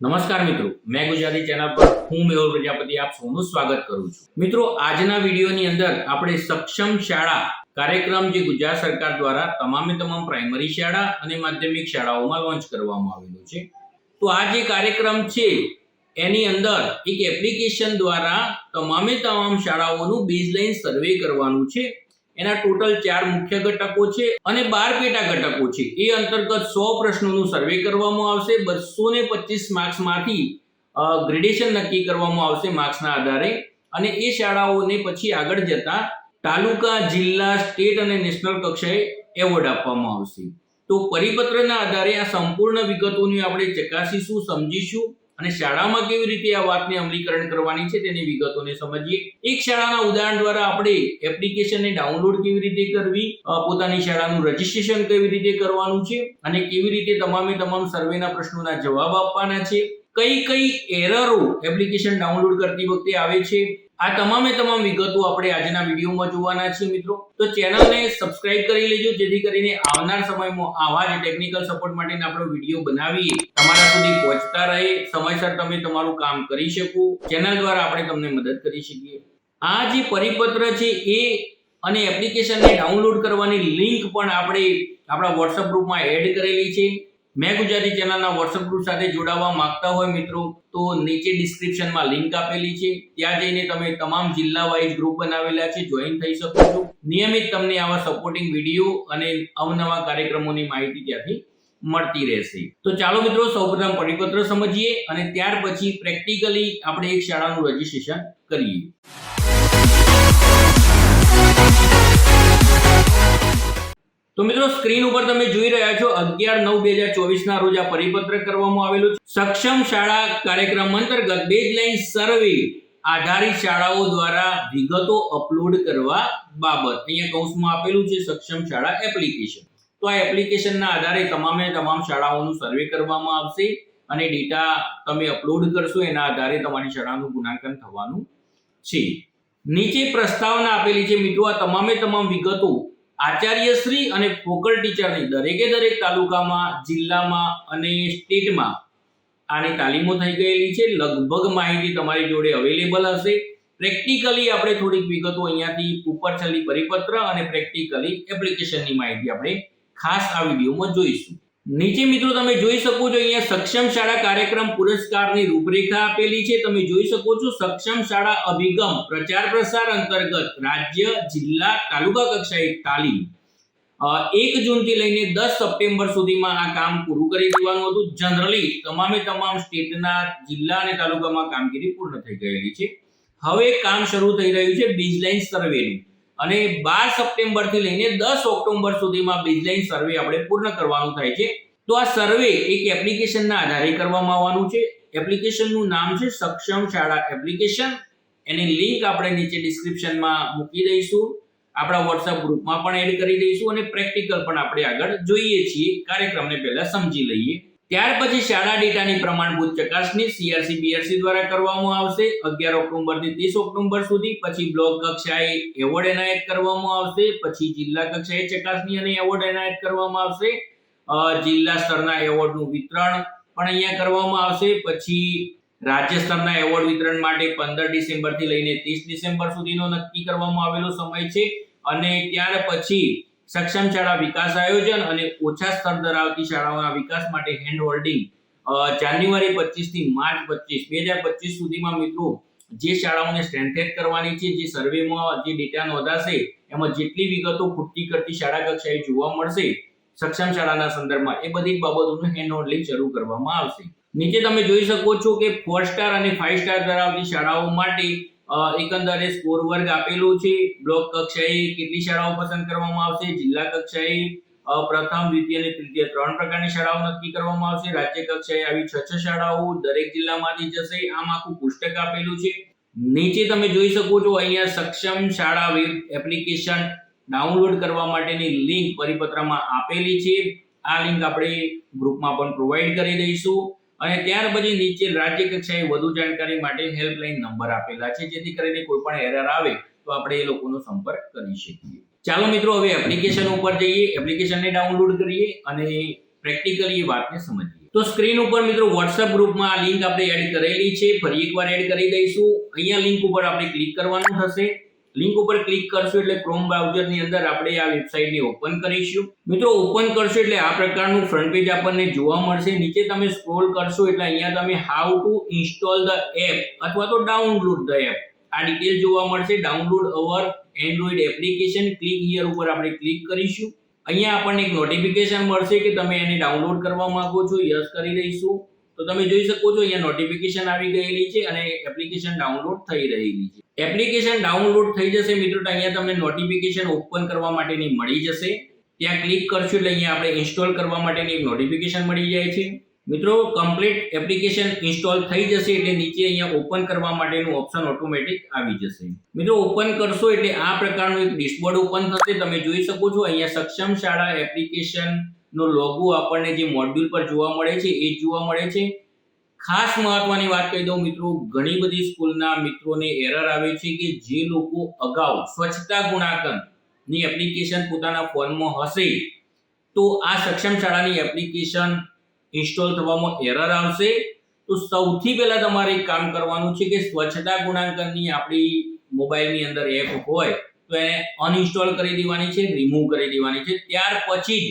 નમસ્કાર મિત્રો, મેં ગુજરાતી ચેનલ પર હું મેહુલ પ્રજાપતિ આપ સૌનું સ્વાગત કરું છું. મિત્રો, આજના વિડીયોની અંદર આપણે સક્ષમ શાળા કાર્યક્રમ જે ગુજરાત સરકાર દ્વારા તમામે તમામ પ્રાઇમરી શાળા અને માધ્યમિક શાળાઓમાં લોન્ચ કરવામાં આવેલો છે. તો આ જે કાર્યક્રમ છે, એની અંદર એક એપ્લિકેશન દ્વારા તમામે તમામ શાળાઓનું બેઝલાઇન સર્વે કરવાનું છે. એના ટોટલ ચાર મુખ્ય ઘટકો છે અને બાર પેટા ઘટકો છે. એ અંતર્ગત સો પ્રશ્નોનું સર્વે કરવામાં આવશે. બસો ને પચીસ માર્ક્સમાંથી ગ્રેડેશન નક્કી કરવામાં આવશે માર્ક્સના આધારે. અને એ શાળાઓને પછી આગળ જતા તાલુકા, જિલ્લા સ્ટેટ અને નેશનલ કક્ષાએ એવોર્ડ આપવામાં આવશે. તો પરિપત્રના આધારે આ સંપૂર્ણ વિગતોની આપણે ચકાસીશું, સમજીશું. અને શાળામાં કેવી રીતે આ વાતને અમલીકરણ કરવાની છે તેની વિગતોને સમજીએ. એક શાળાના ઉદાહરણ દ્વારા આપણે એપ્લિકેશનને ડાઉનલોડ કેવી રીતે કરવી પોતાની શાળાનું રજીસ્ટ્રેશન કેવી રીતે કરવાનું છે, અને કેવી રીતે તમામે તમામ સર્વેના પ્રશ્નોના જવાબ આપવાના છે. કઈ કઈ એરરો એપ્લિકેશન ડાઉનલોડ કરતી વખતે આવે છે? આ તમામે તમામ વિગતો આપણે આજના વિડીયોમાં જોવાના છીએ મિત્રો. તો ચેનલને સબસ્ક્રાઇબ કરી લેજો, જેથી કરીને આવનાર સમયમાં આવા જ ટેકનિકલ સપોર્ટ માટેના આપણો વીડિયો બનાવીએ. તમારા સુધી પહોંચતા રહે સમયસર તમે તમારું કામ કરી શકો. ચેનલ દ્વારા આપણે તમને મદદ કરી શકીએ. આ જે પરિપત્ર છે એ અને એપ્લિકેશનને ડાઉનલોડ કરવાની લિંક પણ આપણે આપણા વોટ્સઅપ ગ્રુપમાં એડ કરેલી છે. મેં ગુજરાતી ચેનલના વોટ્સઅપ ગ્રુપ સાથે જોડાવા માંગતા હોય મિત્રો, તો નીચે ડિસ્ક્રિપ્શનમાં લિંક આપેલી છે. ત્યાં જઈને તમે તમામ જિલ્લા વાઇઝ ગ્રુપ બનાવેલા છે જોઈન થઈ શકો છો. નિયમિત તમને આવા સપોર્ટિંગ વીડિયો અને અવનવા કાર્યક્રમોની માહિતી ત્યાંથી મળતી રહેશે. તો ચાલો મિત્રો, સૌપ્રથમ પરિપત્ર સમજીએ અને ત્યાર પછી પ્રેક્ટિકલી આપણે એક શાળાનું રજીસ્ટ્રેશન કરીએ. તો મિત્રો, સ્ક્રીન ઉપર તમે જોઈ રહ્યા છો, અગિયાર નવ બે હજાર ચોવીસ ના રોજ આ પરિપત્ર કરવામાં આવેલું છે. સક્ષમ શાળા કાર્યક્રમ અંતર્ગત બેઝલાઇન સર્વે આધારિત શાળાઓ દ્વારા વિગતો અપલોડ કરવા બાબત. અહીંયા કૌંસમાં આપેલું છે, સક્ષમ શાળા એપ્લિકેશન તો આ એપ્લિકેશનના આધારે તમામે તમામ શાળાઓનું સર્વે કરવામાં આવશે અને ડેટા તમે અપલોડ કરશો, એના આધારે તમારી શાળાનું ગુણાંકન થવાનું છે. નીચે પ્રસ્તાવના આપેલી છે, મિત્રો, આ તમામે તમામ વિગતો આચાર્યશ્રી અને ફોકલ ટીચરની દરેકે દરેક તાલુકામાં, જિલ્લામાં અને સ્ટેટમાં આની તાલીમો થઈ ગયેલી છે. લગભગ માહિતી તમારી જોડે અવેલેબલ હશે. પ્રેક્ટિકલી આપણે થોડીક વિગતો અહીંયાથી ઉપર છેલ્લી પરિપત્ર અને પ્રેક્ટિકલી એપ્લિકેશનની માહિતી આપણે ખાસ આ વિડીયોમાં જોઈશું. નીચે મિત્રો તમે જોઈ શકો છો અહીંયા સક્ષમ શાળા કાર્યક્રમ પુરસ્કારની રૂપરેખા આપેલી છે. તમે જોઈ શકો છો સક્ષમ શાળા અભિગમ પ્રચાર પ્રસાર અંતર્ગત રાજ્ય, જિલ્લા, તાલુકા કક્ષાએ તાલીમ. એક એક જૂનથી લઈને દસ સપ્ટેમ્બર સુધીમાં આ કામ પૂરું કરી દેવાનું હતું. જનરલી તમામે તમામ સ્ટેટના જિલ્લા અને તાલુકામાં કામગીરી પૂર્ણ થઈ ગયેલી છે. હવે કામ શરૂ થઈ રહ્યું છે. બેઝલાઇન સર્વેનું. અને બાર સપ્ટેમ્બરથી લઈને દસ ઓક્ટોબર સુધીમાં બેઝલાઇન સર્વે આપણે પૂર્ણ કરવાનું થાય છે. તો આ સર્વે એક એપ્લિકેશનના આધારે કરવામાં આવવાનું છે. એપ્લિકેશનનું નામ છે સક્ષમ શાળા એપ્લિકેશન એની લિંક આપણે નીચે ડિસ્ક્રિપ્શનમાં મૂકી દઈશું. આપણા વોટ્સઅપ ગ્રુપમાં પણ એડ કરી દઈશું અને પ્રેક્ટિકલ પણ આપણે આગળ જોઈએ છીએ. કાર્યક્રમને પહેલા સમજી લઈએ. ત્યાર પછી શાળા ડેટાની પ્રમાણભૂત ચકાસણી સીઆરસી બીઆરસી દ્વારા કરવામાં આવશે. અગિયાર ઓક્ટોબરથી ત્રીસ ઓક્ટોબર સુધી, પછી બ્લોક કક્ષાએ એવોર્ડ એનાયત કરવામાં આવશે, પછી જિલ્લા કક્ષાએ ચકાસણી અને એવોર્ડ એનાયત કરવામાં આવશે. જિલ્લા સ્તરના એવોર્ડનું વિતરણ પણ અહીંયા કરવામાં આવશે. પછી રાજ્ય સ્તરના એવોર્ડ વિતરણ માટે પંદર ડિસેમ્બરથી લઈને ત્રીસ ડિસેમ્બર સુધીનો નક્કી કરવામાં આવેલો સમય છે. અને ત્યાર પછી સક્ષમ શાળા વિકાસ આયોજન અને ઓછા સ્તર ધરાવતી શાળાઓના વિકાસ માટે હેન્ડ હોલ્ડિંગ જાન્યુઆરી પચીસથી માર્ચ પચીસ, બે હજાર પચીસ સુધીમાં મિત્રો, જે શાળાઓને સ્ટ્રેન્થેડ કરવાની છે, જે સર્વેમાં જે ડેટા નોંધાશે, એમાં જેટલી વિગતો ખૂટતી કરતી શાળા કક્ષાએ જોવા મળશે, સક્ષમ શાળાના સંદર્ભમાં એ બધી બાબતોનું હેન્ડ હોલ્ડિંગ શરૂ કરવામાં આવશે. નીચે તમે જોઈ શકો છો કે ફોર સ્ટાર અને ફાઇવ સ્ટાર ધરાવતી શાળાઓ માટે એકંદરે સ્કોર વર્ગ આપેલો છે. બ્લોક કક્ષાએ કેટલી શાળાઓ પસંદ કરવામાં આવશે? જિલ્લા કક્ષાએ પ્રથમ, દ્વિતીય અને તૃતીય ત્રણ પ્રકારની શાળાઓ નક્કી કરવામાં આવશે. રાજ્ય કક્ષાએ આવી છ છ શાળાઓ દરેક જિલ્લામાંથી જશે. આમ આખું પુસ્તક આપેલું છે. નીચે તમે જોઈ શકો છો, અહીંયા સક્ષમ શાળા એપ્લિકેશન ડાઉનલોડ કરવા માટેની લિંક પરિપત્રમાં આપેલી છે. આ લિંક આપણે ગ્રુપમાં પણ પ્રોવાઈડ કરી દઈશું. અને ત્યાર પછી નીચે રાજ્ય કક્ષાએ વધુ જાણકારી માટે હેલ્પલાઇન નંબર આપેલા છે. જેથી કરીને કોઈ પણ એરર આવે તો આપણે એ લોકોનો સંપર્ક કરી શકીએ. ચાલો મિત્રો, હવે એપ્લિકેશન ઉપર જઈએ. એપ્લિકેશનને ડાઉનલોડ કરીએ અને પ્રેક્ટિકલી એ વાતને સમજીએ. તો સ્ક્રીન ઉપર મિત્રો વોટ્સઅપ ગ્રુપમાં આ લિંક આપણે એડ કરેલી છે. ફરી એકવાર એડ કરી દઈશું. અહીંયા લિંક ઉપર આપણે ક્લિક કરવાનું થશે. લિંક ઉપર ક્લિક કરશો એટલે ક્રોમ બ્રાઉઝરની અંદર આપણે આ વેબસાઇટને ઓપન કરીશું. મિત્રો ઓપન કરશો એટલે આ પ્રકારનું ફ્રન્ટ પેજ આપણને જોવા મળશે. નીચે તમે સ્ક્રોલ કરશો એટલે અહીંયા તમે how to install the app અથવા તો ડાઉનલોડ ધ એપ આ ડિટેલ જોવા મળશે. Download our Android application click here ઉપર આપણે ક્લિક કરીશું. અહીંયા આપણને એક નોટિફિકેશન મળશે કે તમે એને ડાઉનલોડ કરવા માંગો છો. યસ કરી દઈશું. તો તમે જોઈ શકો છો, અહીંયા નોટિફિકેશન આવી ગયેલી છે અને એપ્લિકેશન ડાઉનલોડ થઈ રહેલી છે. એપ્લિકેશન ડાઉનલોડ થઈ જશે મિત્રો, તો અહીંયા તમને નોટિફિકેશન ઓપન કરવા માટેની મળી જશે. ત્યાં ક્લિક કરશો એટલે અહીંયા આપણે ઇન્સ્ટોલ કરવા માટેની એક નોટિફિકેશન મળી જાય છે. મિત્રો કમ્પ્લીટ એપ્લિકેશન ઇન્સ્ટોલ થઈ જશે એટલે નીચે અહીંયા ઓપન કરવા માટેનું ઓપ્શન ઓટોમેટિક આવી જશે. મિત્રો ઓપન કરશો એટલે આ પ્રકારનું એક ડિશબોર્ડ ઓપન થશે. તમે જોઈ શકો છો, અહીંયા સક્ષમ શાળા એપ્લિકેશન નો લોગો આપણને જે મોડ્યુલ પર જોવા મળે છે, એ જોવા મળે છે. ખાસ મહત્વની વાત કહી દઉં મિત્રો, ઘણી બધી સ્કૂલના મિત્રોને એરર આવે છે કે જે લોકો અગાઉ સ્વચ્છતા ગુણાંકનની એપ્લિકેશન પોતાના ફોનમાં હશે, તો આ સક્ષમ શાળાની એપ્લિકેશન ઇન્સ્ટોલ થવામાં એરર આવશે. તો સૌથી પહેલાં તમારે એક કામ કરવાનું છે કે સ્વચ્છતા ગુણાંકનની આપણી મોબાઈલની અંદર એપ હોય, તો એને અનઇન્સ્ટોલ કરી દેવાની છે રિમૂવ કરી દેવાની છે. ત્યાર પછી જ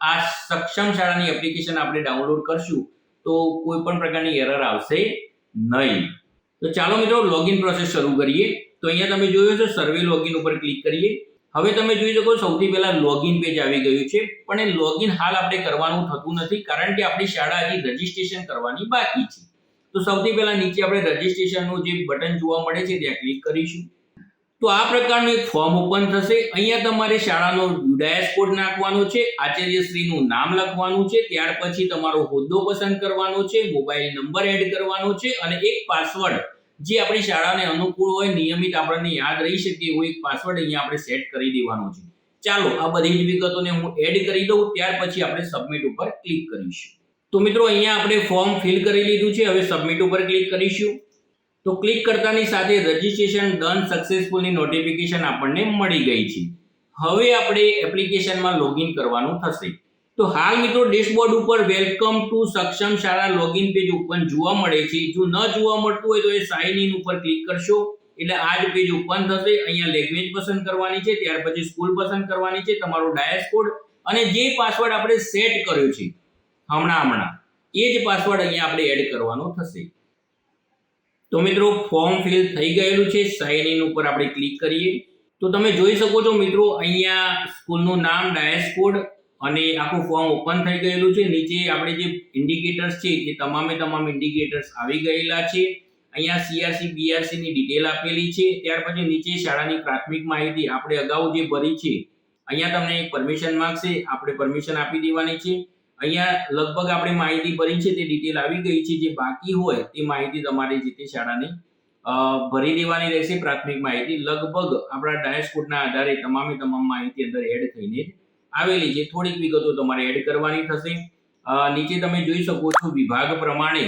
આ સક્ષમ શાળાની એપ્લિકેશન આપણે ડાઉનલોડ કરશું, તો કોઈ પણ પ્રકારની એરર આવશે નહીં. તો ચાલો મિત્રો લોગિન પ્રોસેસ શરૂ કરીએ. તો અહીંયા તમે જોયો છો સર્વે લોગિન ઉપર ક્લિક કરીએ. હવે તમે જોઈ શકો, સૌથી પહેલાં લોગિન પેજ આવી ગયું છે, પણ એ લોગિન હાલ આપણે કરવાનું થતું નથી, કારણ કે આપણી શાળા હજી રજીસ્ટ્રેશન કરવાની બાકી છે. તો સૌથી પહેલાં નીચે આપણે રજીસ્ટ્રેશનનું જે બટન જોવા મળે છે, ત્યાં ક્લિક કરીશું. તો આ પ્રકારનું એક ફોર્મ ઓપન થશે. અહીંયા તમારે શાળાનો યુડાયસ કોડ નાખવાનો છે, આચાર્યશ્રીનું નામ લખવાનું છે, ત્યાર પછી તમારો હોદ્દો પસંદ કરવાનો છે મોબાઈલ નંબર એડ કરવાનો છે અને એક પાસવર્ડ જે આપણી શાળાને અનુકૂળ હોય, નિયમિત આપણને યાદ રહી શકે એવો એક પાસવર્ડ અહીંયા આપણે સેટ કરી દેવાનો છે. ચાલો, આ બધી જ વિગતોને હું એડ કરી દઉં, ત્યાર પછી આપણે સબમિટ ઉપર ક્લિક કરીશું. તો મિત્રો, અહીંયા આપણે ફોર્મ ફિલ કરી લીધું છે. હવે સબમિટ ઉપર ક્લિક કરીશું. તો ક્લિક કરતાની સાથે રજીસ્ટ્રેશન ડન સક્સેસફુલની નોટિફિકેશન આપણને મળી ગઈ છે. હવે આપણે એપ્લિકેશનમાં લોગિન કરવાનું થશે. તો હાલ મિત્રો ડેશબોર્ડ ઉપર વેલકમ ટુ સક્ષમ શાળા લોગિન પેજ ઓપન જોવા મળે છે. જો ન જોવા મળતું હોય તો એ સાઇન ઇન ઉપર ક્લિક કરશો. એટલે આ જ પેજ ઓપન થશે. અહીંયા લેંગ્વેજ પસંદ કરવાની છે. ત્યાર પછી સ્કૂલ પસંદ કરવાની છે. તમારો ડાયસ કોડ અને જે પાસવર્ડ આપણે સેટ કર્યો છે. હમણાં હમણાં. એ જ પાસવર્ડ અહીંયા આપણે એડ કરવાનો થશે. તો મિત્રો ફોર્મ ફિલ થઈ ગયેલું છે. સાઇન ઇન ઉપર આપણે ક્લિક કરીએ. તો તમે જોઈ શકો છો મિત્રો, અહીંયા સ્કૂલનું નામ, ડાયસ કોડ અને આખું ફોર્મ ઓપન થઈ ગયેલું છે. નીચે આપણે જે ઇન્ડિકેટર્સ છે, એ તમામે તમામ ઇન્ડિકેટર્સ આવી ગયેલા છે. અહીંયા સીઆરસી બીઆરસીની ડિટેલ આપેલી છે. ત્યાર પછી નીચે શાળાની પ્રાથમિક માહિતી આપણે અગાઉ જે ભરી છે, અહીંયા તમને એક પરમિશન માગશે આપણે પરમિશન આપી દેવાની છે. અહીંયા લગભગ આપણે માહિતી ભરી છે, તે ડિટેલ આવી ગઈ છે. જે બાકી હોય તે માહિતી તમારે જે તે શાળાની ભરી દેવાની રહેશે પ્રાથમિક માહિતી. લગભગ આપણા ડાયસ્કોટના આધારે તમામે તમામ માહિતી અંદર એડ થઈને આવેલી છે. થોડીક વિગતો તમારે એડ કરવાની થશે. નીચે તમે જોઈ શકો છો વિભાગ પ્રમાણે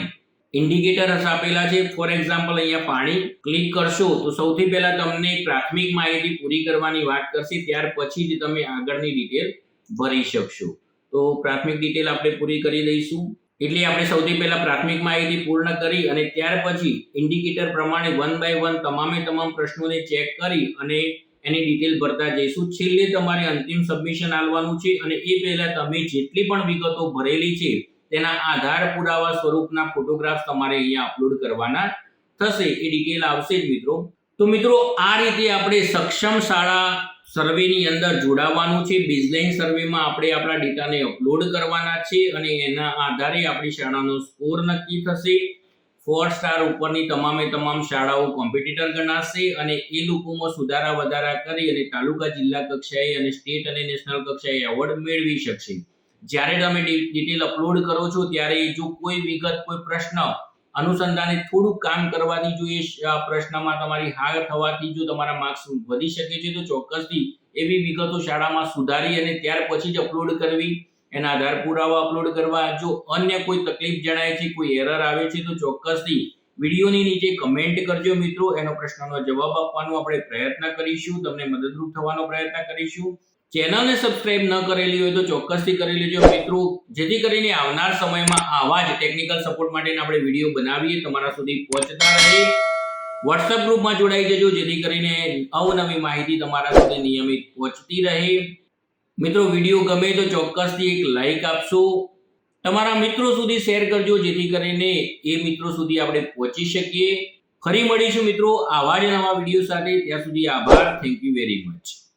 ઇન્ડિકેટર્સ આપેલા છે. ફોર એક્ઝામ્પલ અહીંયા પાણી ક્લિક કરશો તો સૌથી પહેલા તમને પ્રાથમિક માહિતી પૂરી કરવાની વાત કરશે. ત્યાર પછી જ તમે આગળની ડિટેલ ભરી શકશો. તો પ્રાથમિક ડિટેલ આપણે પૂરી કરી દઈશું એટલે આપણે સૌથી પહેલા પ્રાથમિક માહિતી પૂર્ણ કરી અને ત્યાર પછી ઇન્ડિકેટર પ્રમાણે વન બાય વન તમામે તમામ પ્રશ્નોને ચેક કરી અને એની ડિટેલ ભરતા જઈશું. છેલ્લે તમારે અંતિમ સબમિશન આલવાનું છે અને એ પહેલા તમે જેટલી પણ વિગતો ભરેલી છે, તેના આધાર પુરાવા સ્વરૂપના ફોટોગ્રાફ્સ તમારે અહીંયા અપલોડ કરવાના થશે. એ ડિટેલ આવશે જ મિત્રો. તો મિત્રો, આ રીતે આપણે સક્ષમ શાળા સર્વેની અંદર જોડાવાનું છે. બેઝલાઇન સર્વેમાં આપણે આપણા ડેટાને અપલોડ કરવાના છે અને એના આધારે આપણી શાળાનો સ્કોર નક્કી થશે. ફોર સ્ટાર ઉપરની તમામે તમામ શાળાઓ કોમ્પિટિટર ગણાશે અને એ લોકોમાં સુધારા વધારા કરી અને તાલુકા જિલ્લા કક્ષાએ અને સ્ટેટ અને નેશનલ કક્ષાએ એવોર્ડ મેળવી શકશે. જ્યારે તમે ડિટેલ અપલોડ કરો છો, ત્યારે જો કોઈ વિગત, કોઈ પ્રશ્ન અનુસંધાને થોડુંક કામ કરવાથી જો એ પ્રશ્નમાં તમારી હાર થવાથી જો તમારા માર્ક્સ વધી શકે છે, તો ચોક્કસથી એવી વિગતો શાળામાં સુધારી અને ત્યાર પછી જ અપલોડ કરવી. એના આધાર પુરાવા અપલોડ કરવા. જો અન્ય કોઈ તકલીફ જણાય છે, કોઈ એરર આવે છે, તો ચોક્કસથી વિડીયોની નીચે કમેન્ટ કરજો મિત્રો. એનો પ્રશ્નનો જવાબ આપવાનો આપણે પ્રયત્ન કરીશું. તમને મદદરૂપ થવાનો પ્રયત્ન કરીશું. ચેનલને સબસ્ક્રાઇબ ન કરેલી હોય તો ચોક્કસથી કરી લેજો. મિત્રો, જેથી કરીને આવનાર સમયમાં આવા જ ટેકનિકલ સપોર્ટ માટેના આપણે વીડિયો બનાવીએ, તમારા સુધી પહોંચતા રહે વોટ્સએપ ગ્રુપમાં જોડાઈ જજો, જેથી કરીને અવનવી માહિતી તમારા સુધી નિયમિત પહોંચતી રહે. મિત્રો વીડિયો ગમે તો ચોક્કસથી એક લાઈક આપશો. તમારા મિત્રો સુધી શેર કરજો, જેથી કરીને એ મિત્રો સુધી આપણે પહોંચી શકીએ. ફરી મળીશું મિત્રો આવા જ નવા વીડિયો સાથે. ત્યાં સુધી આભાર. Thank you very much